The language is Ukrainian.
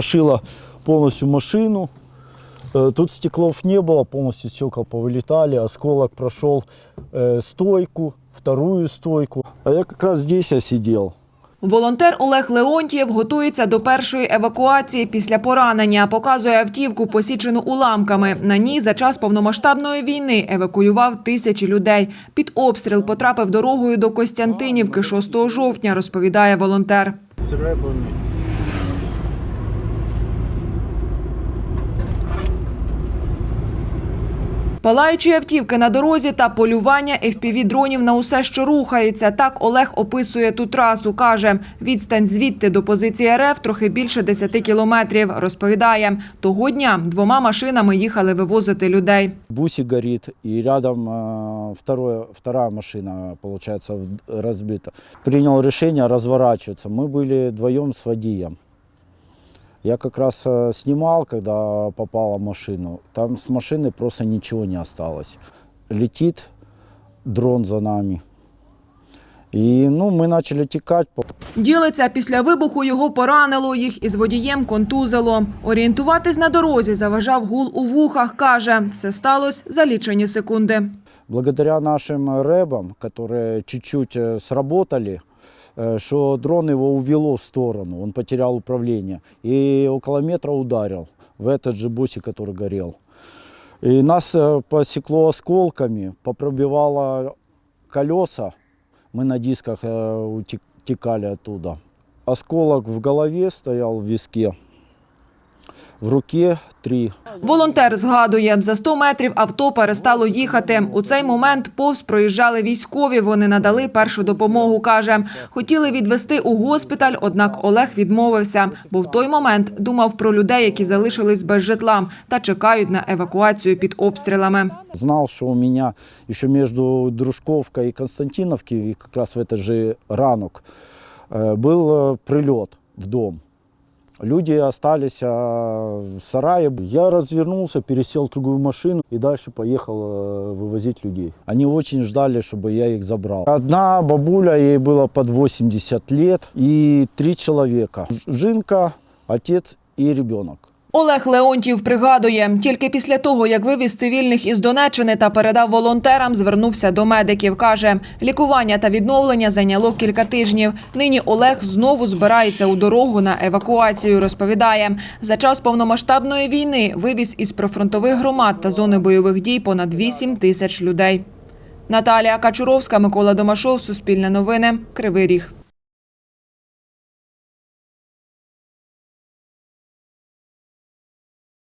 распорошило полностью машину. Э, Тут стеклов не было, полностью стекла повылетали. Осколок прошел э, стойку, вторую стойку. А я как раз здесь я сидел. Волонтер Олег Леонтьєв готується до першої евакуації після поранення. Показує автівку, посічену уламками. На ній за час повномасштабної війни евакуював тисячі людей. Під обстріл потрапив дорогою до Костянтинівки 6 жовтня, розповідає волонтер. С Палаючі автівки на дорозі та полювання FPV-дронів на усе, що рухається. Так Олег описує ту трасу. Каже, відстань звідти до позиції РФ трохи більше 10 кілометрів. Розповідає, того дня двома машинами їхали вивозити людей. Бусик горит, и рядом э, второе, вторая машина, получается, в- разбита. Принял решение разворачиваться. Мы были вдвоем с водием. Я как раз э, снимал, когда попала в машину. Там с машины просто ничего не осталось. Летит дрон за нами. И ну, мы начали текать. по- Ділиться, після вибуху його поранило, їх із водієм контузило. Орієнтуватись на дорозі заважав гул у вухах, каже. Все сталося за лічені секунди. Благодаря нашим рэбам, которые чуть-чуть э, сработали, э, что дрон его увело в сторону, он потерял управление. И около метра ударил в этот же бусик, который горел. И нас э, посекло осколками, попробивало колеса. Мы на дисках э, утек- утекали оттуда. Осколок в голове стоял в виске, в руке три Волонтер згадує, за 100 метрів авто перестало їхати. У цей момент повз проїжджали військові. Вони надали першу допомогу. Каже, хотіли відвести у госпіталь, однак Олег відмовився, бо в той момент думав про людей, які залишились без житла та чекають на евакуацію під обстрілами. Знал, что у меня еще между Дружковкой и Константиновки, и как раз в этот же ранок, э, был э, прилет в дом. Люди остались а, в сарае. Я развернулся, пересел в другую машину и дальше поехал э, вывозить людей. Они очень ждали, чтобы я их забрал. Одна бабуля, ей было под 80 лет, и три человека. Ж- Жинка, отец и ребенок. Олег Леонтів пригадує, тільки після того, як вивіз цивільних із Донеччини та передав волонтерам, звернувся до медиків. Каже, лікування та відновлення зайняло кілька тижнів. Нині Олег знову збирається у дорогу на евакуацію. Розповідає, за час повномасштабної війни вивіз із прифронтових громад та зони бойових дій понад 8 тисяч людей. Наталія Качуровська, Микола Домашов, Суспільне новини, Кривий Ріг.